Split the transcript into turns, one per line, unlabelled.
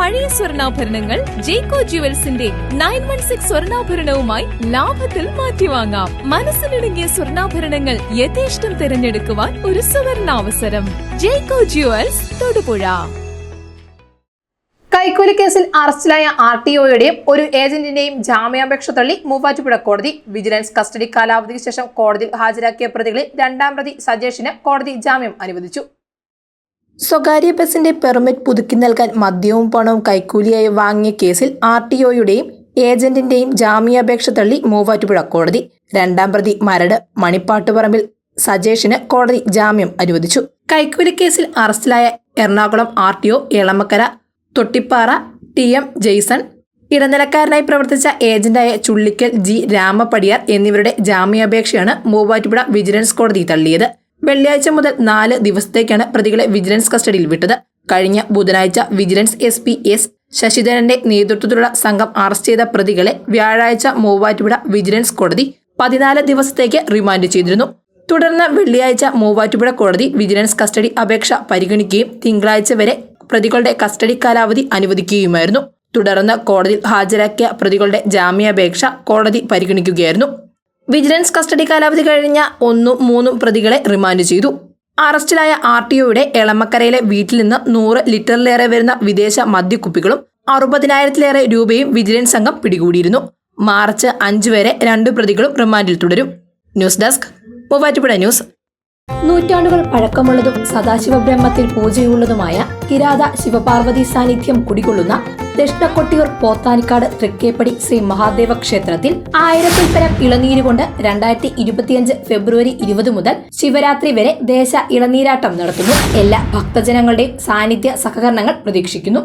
പഴയ സ്വർണാഭരണങ്ങൾ ജേക്കോ ജുവൽസിന്റെ നയൻ വൺ സിക്സ് സ്വർണാഭരണവുമായി ലാഭത്തിൽ മാറ്റിവാങ്ങാം. മനസ്സിലിടുങ്ങിയ സ്വർണാഭരണങ്ങൾ യഥേഷ്ടം തിരഞ്ഞെടുക്കുവാൻ ഒരു സുവർണാവസരം. ജേക്കോ ജുവൽസ് തൊടുപുഴ.
കൈക്കൂലി കേസിൽ അറസ്റ്റിലായ ആർ ടി ഒയുടെയും ഒരു ഏജന്റിന്റെയും ജാമ്യാപേക്ഷ തള്ളി മൂവാറ്റുപുഴ കോടതി. വിജിലൻസ് കസ്റ്റഡി കാലാവധിക്ക് ശേഷം കോടതിയിൽ ഹാജരാക്കിയ പ്രതികളിൽ രണ്ടാം പ്രതി സജേഷിന് കോടതി ജാമ്യം അനുവദിച്ചു. സ്വകാര്യ ബസിന്റെ പെർമിറ്റ് പുതുക്കി നൽകാൻ മദ്യവും പണവും കൈക്കൂലിയായി വാങ്ങിയ കേസിൽ ആർ ടി ഒയുടെയും ഏജന്റിന്റെയും ജാമ്യാപേക്ഷ തള്ളി മൂവാറ്റുപുഴ കോടതി. രണ്ടാം പ്രതി മരട് മണിപ്പാട്ടുപറമ്പിൽ സജേഷിന് കോടതി ജാമ്യം അനുവദിച്ചു. കൈക്കൂലി കേസിൽ അറസ്റ്റിലായ Ernakulam R T O Elamakkara Thottippara T M Jaison ഇടനിലക്കാരനായി പ്രവർത്തിച്ച ഏജന്റായ ചുള്ളിക്കൽ ജി രാമപടിയാർ എന്നിവരുടെ ജാമ്യാപേക്ഷയാണ് മൂവാറ്റുപുഴ വിജിലൻസ് കോടതി തള്ളിയത്. വെള്ളിയാഴ്ച മുതൽ നാല് ദിവസത്തേക്കാണ് പ്രതികളെ വിജിലൻസ് കസ്റ്റഡിയിൽ വിട്ടത്. കഴിഞ്ഞ ബുധനാഴ്ച വിജിലൻസ് എസ് പി എസ് ശശിധരന്റെ നേതൃത്വത്തിലുള്ള സംഘം അറസ്റ്റ് ചെയ്ത പ്രതികളെ വ്യാഴാഴ്ച മൂവാറ്റുപുഴ വിജിലൻസ് കോടതി പതിനാല് ദിവസത്തേക്ക് റിമാൻഡ് ചെയ്തിരുന്നു. തുടർന്ന് വെള്ളിയാഴ്ച മൂവാറ്റുപുഴ കോടതി വിജിലൻസ് കസ്റ്റഡി അപേക്ഷ പരിഗണിക്കുകയും തിങ്കളാഴ്ച വരെ പ്രതികളുടെ കസ്റ്റഡി കാലാവധി അനുവദിക്കുകയുമായിരുന്നു. തുടർന്ന് കോടതിയിൽ ഹാജരാക്കിയ പ്രതികളുടെ ജാമ്യാപേക്ഷ കോടതി പരിഗണിക്കുകയായിരുന്നു. വിജിലൻസ് കസ്റ്റഡി കാലാവധി കഴിഞ്ഞ ഒന്നും മൂന്നും പ്രതികളെ റിമാൻഡ് ചെയ്തു. അറസ്റ്റിലായ ആർ ടി ഒയുടെ എളമക്കരയിലെ വീട്ടിൽ നിന്ന് നൂറ് ലിറ്ററിലേറെ വരുന്ന വിദേശ മദ്യക്കുപ്പികളും അറുപതിനായിരത്തിലേറെ രൂപയും വിജിലൻസ് സംഘം പിടികൂടിയിരുന്നു. മാർച്ച് അഞ്ച് വരെ രണ്ട് പ്രതികളും റിമാൻഡിൽ തുടരും. News desk Muvattupuzha news. നൂറ്റാണ്ടുകൾ പഴക്കമുള്ളതും സദാശിവ ബ്രഹ്മത്തിൽ പൂജയുള്ളതുമായ കിരാത ശിവപാർവതി സാന്നിധ്യം കുടികൊള്ളുന്ന ദക്ഷിണക്കൊട്ടിയൂർ പോത്താനിക്കാട് തൃക്കേപ്പടി ശ്രീ മഹാദേവ ക്ഷേത്രത്തിൽ ആയിരത്തിൽ പരം ഇളനീര് കൊണ്ട് രണ്ടായിരത്തി ഇരുപത്തിയഞ്ച് ഫെബ്രുവരി ഇരുപത് മുതൽ ശിവരാത്രി വരെ ദേശ ഇളനീരാട്ടം നടത്തുന്നു. എല്ലാ ഭക്തജനങ്ങളുടെയും സാന്നിധ്യ സഹകരണങ്ങൾ പ്രതീക്ഷിക്കുന്നു.